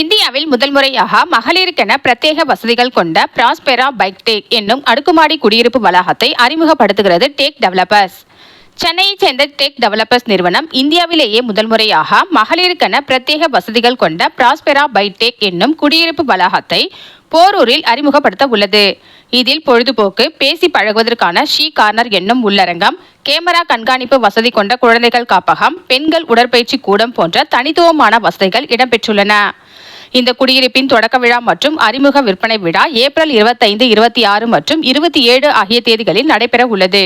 இந்தியாவில் முதல் முறையாக மகளிருக்கென பிரத்யேக வசதிகள் கொண்ட பிராஸ்பெரா பைக் டேக் என்னும் அடுக்குமாடி குடியிருப்பு வளாகத்தை அறிமுகப்படுத்துகிறது டேக் டெவலப்பர்ஸ் சென்னையைச் சேர்ந்த டெக் டெவலப்பர்ஸ் நிறுவனம் இந்தியாவிலேயே முதல் முறையாக மகளிருக்கென பிரத்யேக வசதிகள் கொண்ட பிராஸ்பெரா பைடெக் என்னும் குடியிருப்பு வளாகத்தை போரூரில் அறிமுகப்படுத்த உள்ளது. இதில் பொழுதுபோக்கு பேசி பழகுவதற்கான ஷீ கார்னர் என்னும் உள்ளரங்கம் கேமரா கண்காணிப்பு வசதி கொண்ட குழந்தைகள் காப்பகம் பெண்கள் உடற்பயிற்சி கூடம் போன்ற தனித்துவமான வசதிகள் இடம்பெற்றுள்ளன. இந்த குடியிருப்பின் தொடக்க விழா மற்றும் அறிமுக விற்பனை விழா ஏப்ரல் இருபத்தைந்து இருபத்தி ஆறு மற்றும் இருபத்தி ஏழு ஆகிய தேதிகளில் நடைபெற உள்ளது.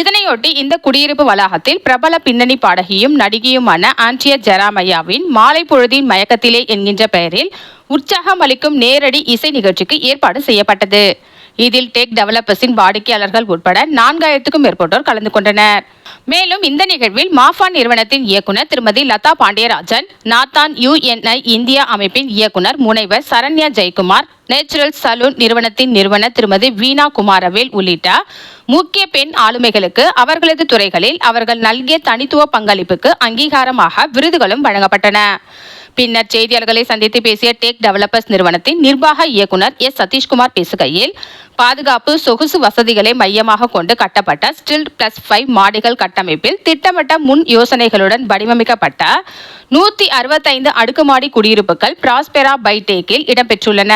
இதனையொட்டி இந்த குடியிருப்பு வளாகத்தில் பிரபல பின்னணி பாடகியும் நடிகையுமான ஆண்ட்ரிய ஜெராமையாவின் மாலை பொழுதின் மயக்கத்திலே என்கின்ற பெயரில் உற்சாகம் அளிக்கும் நேரடி இசை நிகழ்ச்சிக்கு ஏற்பாடு செய்யப்பட்டது. இதில் டெக் டெவலப்பர்ஸின் வாடிக்கையாளர்கள் உட்பட நான்காயிரத்துக்கும் மேற்பட்டோர் கலந்து கொண்டனர். மேலும் இந்த நிகழ்வில் மாஃபான் நிறுவனத்தின் இயக்குனர் திருமதி லதா பாண்டியராஜன் நாத்தான் யுஎன்ஐ இந்தியா அமைப்பின் இயக்குனர் முனைவர் சரண்யா ஜெயக்குமார் நேச்சுரல் சலூன் நிறுவனத்தின் நிறுவனர் திருமதி வீணா குமாரவேல் உள்ளிட்ட முக்கிய பெண் ஆளுமைகளுக்கு அவர்களது துறைகளில் அவர்கள் நல்கிய தனித்துவ பங்களிப்புக்கு அங்கீகாரமாக விருதுகளும் வழங்கப்பட்டன. பின்னர் செய்தியாளர்களை சந்தித்து பேசிய டெக் டெவலப்பர்ஸ் நிறுவனத்தின் நிர்வாக இயக்குனர் எஸ். சதீஷ்குமார் பேசுகையில் பாதுகாப்பு சொகுசு வசதிகளை மையமாக கொண்டு கட்டப்பட்ட ஸ்டில் பிளஸ் ஃபைவ் மாடிகள் கட்டமைப்பில் திட்டமிட்ட முன் யோசனைகளுடன் வடிவமைக்கப்பட்ட நூற்றி அறுபத்தைந்து அடுக்குமாடி குடியிருப்புகள் பிராஸ்பெரா பைடேக்கில் இடம்பெற்றுள்ளன.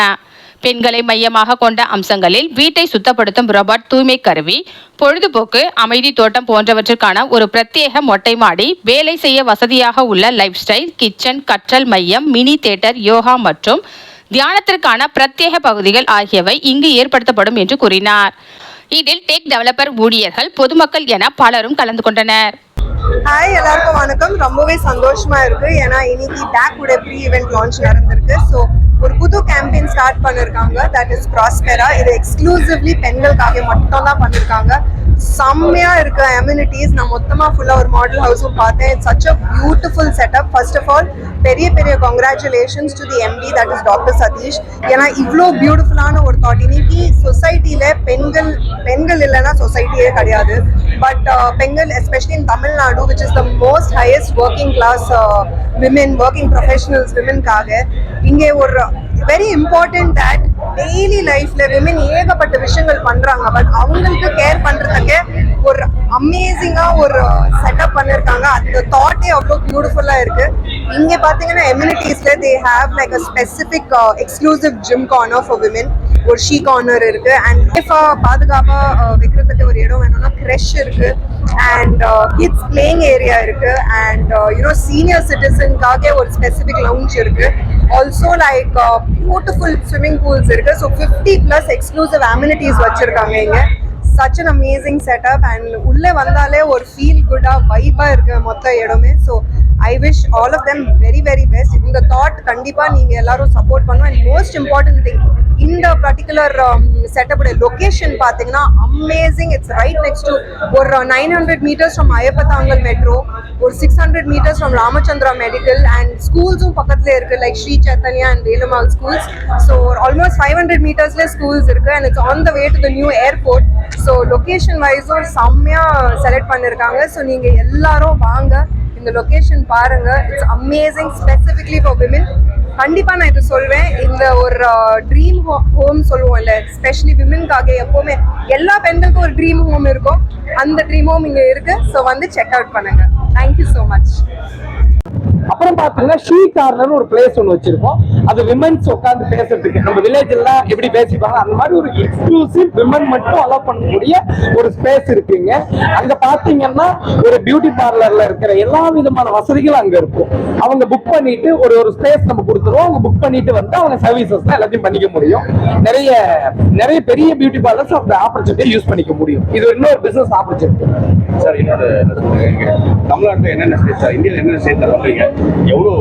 பெண்களை மையமாக கொண்ட அம்சங்களில் வீட்டை சுத்தப்படுத்தும் ரோபோட் தூய்மை கருவி பொழுதுபோக்கு அமைதி தோட்டம் போன்றவற்றுக்கான ஒரு பிரத்யேக மொட்டை மாடி வேலை செய்ய வசதியாக உள்ள லைஃப் ஸ்டைல் கிச்சன் கற்றல் மையம் மினி தியேட்டர் யோகா மற்றும் தியானத்திற்கான பிரத்யேக பகுதிகள் ஆகியவை இங்கு ஏற்படுத்தப்படும் என்று கூறினார். இதில் டெக் டெவலப்பர் ஊழியர்கள் பொதுமக்கள் என பலரும் கலந்து கொண்டனர். ஹாய் எல்லாருக்கும் வணக்கம். ரொம்பவே சந்தோஷமா இருக்கு. ஏன்னா இன்னைக்கு டேக்குடைய ப்ரீ ஈவெண்ட் லான்ச் நடந்திருக்கு. ஸோ ஒரு புது கேம்பெயின் ஸ்டார்ட் பண்ணிருக்காங்க. தட் இஸ் ப்ராஸ்பெரா இது எக்ஸ்க்ளூசிவ்லி பெண்களுக்காக மட்டும் தான் பண்ணிருக்காங்க. செம்மையா இருக்க அம்யூனிட்டிஸ் நான் மொத்தமா ஃபுல்லா ஒரு மாடல் ஹவுஸும் பார்த்தேன். It's such a beautiful setup first of all பெரிய பெரிய congratulations to the MD that is doctor Sathish ஏன்னா இவ்வளோ பியூட்டிஃபுல்லான ஒரு தாட் பெண்கள் பெண்கள் இல்லைன்னா சொசைட்டியே கிடையாது. பட் uh, பெண்கள் especially in Tamil Nadu which is the most highest working class women working professionals விமென்காக இங்கே ஒரு வெரி இம்பார்ட்டன்ட் தட் டெய்லி லைஃப்ல விமென் ஏகப்பட்ட விஷயங்கள் பண்றாங்க. பட் அவங்களுக்கு கேர் பண்றதுக்கு ஒரு அமேசிங்கா ஒரு செட்டப் பண்ணிருக்காங்க. அந்த தாட்டே அவ்வளோ பியூட்டிஃபுல்லா இருக்கு. இங்க பாத்தீங்கன்னா எம்யூனிட்டிஸ்ல they have like a specific exclusive gym corner for women ஒரு ஷீ கார்னர் இருக்கு. அண்ட் சேஃபா பாதுகாப்பா வைக்கிறதுக்கு ஒரு இடம் வேணும்னா க்ரெஷ் இருக்கு. அண்ட் கிட்ஸ் பிளேயிங் ஏரியா இருக்கு. அண்ட் யூனோ சீனியர் சிட்டிசனுக்காக ஒரு ஸ்பெசிபிக் லவுஞ்ச் இருக்கு. Also like beautiful swimming pools இருக்கு. So fifty plus exclusive amenities வச்சிருக்காங்க இங்க. Such an amazing setup and உள்ளே வந்தாலே ஒரு ஃபீல் குட்டாக வைப்பாக இருக்கு மொத்த இடமே. So I wish all of them very very best இந்த தாட் கண்டிப்பாக நீங்கள் எல்லாரும் சப்போர்ட் பண்ணும். அண்ட் மோஸ்ட் இம்பார்ட்டன்ட் திங் இந்த பர்டிகுலர் செட்டப்போட லொக்கேஷன் பார்த்தீங்கன்னா amazing it's right next to ஒரு nine hundred metres from Ayapathangal metro ஒரு six hundred metres from Ramachandra medical and ஸ்கூல்ஸும் பக்கத்துல இருக்கு like Sri Chaitanya and Velammal schools so almost five hundred மீட்டர்ஸ்ல schools இருக்கு and it's on the way to the new airport so location வைஸும் செம்மையா select பண்ணிருக்காங்க. So நீங்க எல்லாரும் வாங்க இந்த லொகேஷன் பாருங்க. It's amazing specifically for women கண்டிப்பா நான் இது சொல்வேன். இந்த ஒரு ட்ரீம் ஹோம் சொல்லுவோம் இல்ல ஸ்பெஷலி விமென்காக எப்பவுமே எல்லா பெண்களுக்கும் ஒரு ட்ரீம் ஹோம் இருக்கும். அந்த ட்ரீம் ஹோம் இங்க இருக்கு. ஸோ வந்து செக் அவுட் பண்ணுங்க. தேங்க்யூ ஸோ மச் அப்புறம் பாத்தீங்கன்னா ஷீ கார்னர்னு ஒரு பிளேஸ் ஒன்று வச்சிருக்கோம். அது விமன்ஸ் உட்காந்து பேசுறதுக்கு. நம்ம வில்லேஜ் எல்லாம் எப்படி பேசிப்பாங்க? அந்த மாதிரி ஒரு எக்ஸ்க்ளூசிவ் விமன் மட்டும் அலோவ் பண்ணக்கூடிய ஒரு ஸ்பேஸ் இருக்குங்க. அங்க பாத்தீங்கன்னா ஒரு பியூட்டி பார்லர்ல இருக்கிற எல்லா விதமான வசதிகளும் அங்க இருக்கும். அவங்க புக் பண்ணிட்டு ஒரு ஒரு ஸ்பேஸ் நம்ம கொடுத்துருவோம். அவங்க புக் பண்ணிட்டு வந்து அவங்க சர்வீசஸ் தான் எல்லாத்தையும் பண்ணிக்க முடியும். நிறைய நிறைய பெரிய பியூட்டி பார்லர்ஸ் அந்த ஆப்பர்ச்சுனிட்டி யூஸ் பண்ணிக்க முடியும். இது இன்னொரு பிசினஸ் ஆப்பர்ச்சுனிட்டி சார் இன்னொரு தமிழ்நாட்டில் என்னென்ன ஸ்டேட் சார்? இந்தியாவில் என்னென்ன ஸ்டேட் பண்றீங்க எவ்வளோ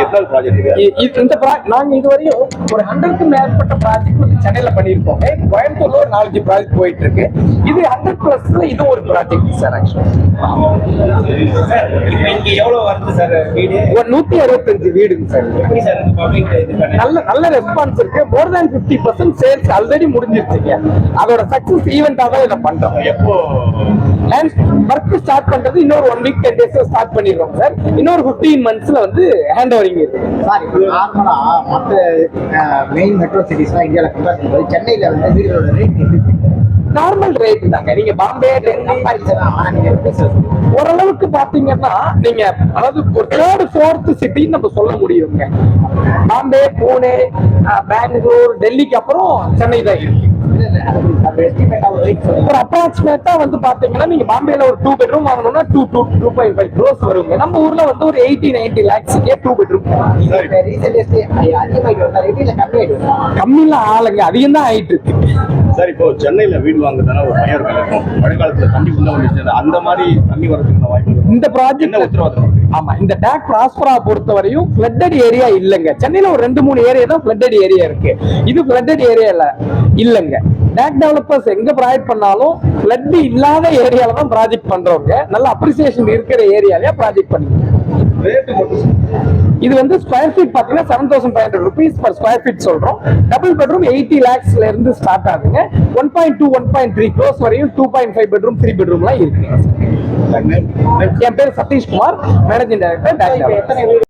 எத்தனை ப்ராஜெக்ட் இருக்கு? இ- இ- இந்த ப்ரா- நாங்க இதுவரையும் ஒரு ஹண்ட்ரட்க்கு மேற்பட்ட ப்ராஜெக்ட் வந்து சென்னையில பண்ணியிருக்கோம். கோயம்புத்தூர்ல ஒரு நாலஞ்சு ப்ராஜெக்ட் போயிட்டு இருக்கு இது ஹண்ட்ரட் பிளஸ்ல இது ஒரு ப்ராஜெக்ட் சார் இன்னைக்கு எவ்வளவு வருது சார் வீடு? ஒரு நூத்தி அறுபத்தஞ்சு வீடுங்க சார் நல்ல நல்ல ரெஸ்பான்ஸ் இருக்கு. More than fifty percent sales already முடிஞ்சிருச்சுங்க. அதோட சக்சஸ் ஈவெண்டா தான் இதை பண்றோம். எப்போ இன்னொரு ஒன் வீக் டென் டேஸ்ல ஸ்டார்ட் பண்ணிடுவோம் சார். இன்னொரு 15 மந்த்ஸ்ல வந்து ஹேண்ட் ஓவரிங் இருக்கு. சார் நார்மலா மற்ற மெயின் மெட்ரோ சிட்டிஸ்லாம் இந்தியாவில் கம்பேர் பண்ணும்போது சென்னையில் வந்து வீடுகளோட ரேட் நார்மல் ரேட் தாங்க. நீங்க பாம்பே டெல்லி ஓரளவுக்கு பாத்தீங்கன்னா நீங்க அதாவது ஒரு தேர்ட் ஃபோர்த் சிட்டின்னு நம்ம சொல்ல முடியுங்க. பாம்பே பூனே பெங்களூர் டெல்லிக்கு அப்புறம் சென்னை தான் இருக்கு. ஒரு அப்ராக்சிமேட்டா வந்து பாத்தீங்கன்னா நீங்க பாம்பேல ஒரு டூ பெட்ரூம் வாங்கணும்னா two two two point five crores வருங்க. நம்ம ஊர்ல வந்து ஒரு எயிட்டி நைன்டி லேக்ஸ்க்கே டூ பெட்ரூம் கம்மிலாம் ஆளுங்க அதிகம் தான் ஆயிட்டு இருக்கு. சார் இப்போ சென்னையில வீடு வாங்குறதுனால ஒரு பயம் இருக்கும் மழை காலத்துல தண்ணி உள்ள வந்துச்சு அந்த மாதிரி தண்ணி வரதுக்கு வாய்ப்பு. இந்த ப்ராஜெக்ட் உத்தரவாதம்? ஆமா இந்த டேக் ப்ராஸ்பரா பொறுத்த வரையும் ஃபிளட்டட் ஏரியா இல்லைங்க. சென்னையில ஒரு ரெண்டு மூணு ஏரியா தான் ஃபிளட்டட் ஏரியா இருக்கு. இது ஃபிளட்டட் ஏரியா இல்ல இல்லைங்க. டேக் டெவலப்பர்ஸ் எங்க ப்ராஜெக்ட் பண்ணாலும் ஃபிளட் இல்லாத ஏரியால தான் ப்ராஜெக்ட் பண்றவங்க. நல்ல அப்ரிசியேஷன் இருக்கிற ஏரியாலயே ப்ராஜெக்ட் பண்ணுங்க இது வந்து ஸ்கொயர் ஃபீட் பாத்தீங்கன்னா seven thousand five hundred rupees per square feet சொல்றோம். டபுள் பெட்ரூம் எயிட்டி லேக்ஸ்ல இருந்து ஸ்டார்ட் ஆகுங்க one point two one point three crores வரையும் two point five bedroom three பெட்ரூம்லாம் இருக்குங்க. என் பேர் சதீஷ்குமார். Managing director